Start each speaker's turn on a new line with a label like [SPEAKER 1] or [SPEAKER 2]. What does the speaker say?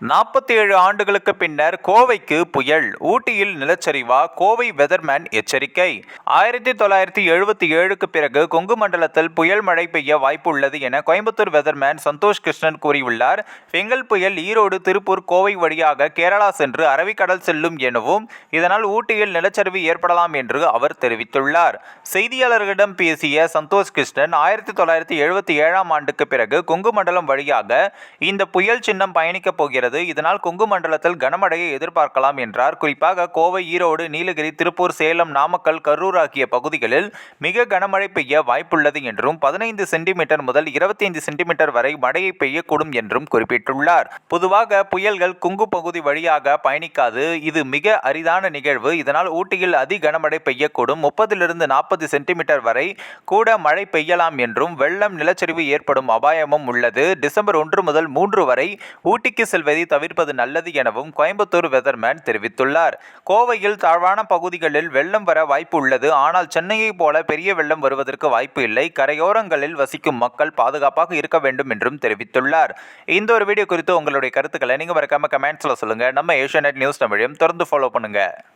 [SPEAKER 1] நாற்பத்தி ஏழு ஆண்டுகளுக்கு பின்னர் கோவைக்கு புயல் ஊட்டியில் நிலச்சரிவா கோவை வெதர்மேன் எச்சரிக்கை. ஆயிரத்தி தொள்ளாயிரத்தி எழுபத்தி ஏழுக்கு பிறகு கொங்கு மண்டலத்தில் புயல் மழை பெய்ய வாய்ப்பு உள்ளது என கோயம்புத்தூர் வெதர்மேன் சந்தோஷ் கிருஷ்ணன் கூறியுள்ளார். பெங்கல் புயல் ஈரோடு திருப்பூர் கோவை வழியாக கேரளா சென்று அரபிக்கடல் செல்லும் எனவும் இதனால் ஊட்டியில் நிலச்சரிவு ஏற்படலாம் என்று அவர் தெரிவித்துள்ளார். செய்தியாளர்களிடம் பேசிய சந்தோஷ் கிருஷ்ணன் ஆயிரத்தி தொள்ளாயிரத்தி எழுபத்தி ஏழாம் ஆண்டுக்கு பிறகு கொங்கு மண்டலம் வழியாக இந்த புயல் சின்னம் பயணிக்கப் போகிறது இதனால் கொங்கு மண்டலத்தில் கனமழையை எதிர்பார்க்கலாம் என்றார். குறிப்பாக கோவை ஈரோடு நீலகிரி திருப்பூர் சேலம் நாமக்கல் கரூர் ஆகிய பகுதிகளில் மிக கனமழை பெய்ய வாய்ப்புள்ளது என்றும் பதினைந்து சென்டிமீட்டர் முதல் இருபத்தைந்து சென்டிமீட்டர் வரை மழையை பெய்யக்கூடும் என்றும் குறிப்பிட்டுள்ளார். பொதுவாக புயல்கள் குங்கு பகுதி வழியாக பயணிக்காது. இது மிக அரிதான நிகழ்வு. இதனால் ஊட்டியில் அதி கனமழை பெய்யக்கூடும். முப்பதிலிருந்து நாற்பது சென்டிமீட்டர் வரை கூட மழை பெய்யலாம் என்றும் வெள்ளம் நிலச்சரிவு ஏற்படும் அபாயமும் உள்ளது. டிசம்பர் ஒன்று முதல் மூன்று வரை ஊட்டிக்கு செல்வதை தவிர்ப்பது நல்லது எனவும் கோயம்புத்தூர் வெதர்மேன் தெரிவித்துள்ளார். கோவையில் தாழ்வான பகுதிகளில் வெள்ளம் வர வாய்ப்பு உள்ளது. ஆனால் சென்னையைப் போல பெரிய வெள்ளம் வருவதற்கு வாய்ப்பு இல்லை. கரையோரங்களில் வசிக்கும் மக்கள் பாதுகாப்பாக இருக்க வேண்டும் என்றும் தெரிவித்துள்ளார். இந்த ஒரு வீடியோ குறித்து உங்களுடைய கருத்துக்களை நீங்கள் மறக்காம கமெண்ட்ஸில் சொல்லுங்கள் நம்ம ஏஷியா நியூஸ் தமிழையும் தொடர்ந்து ஃபாலோ பண்ணுங்கள்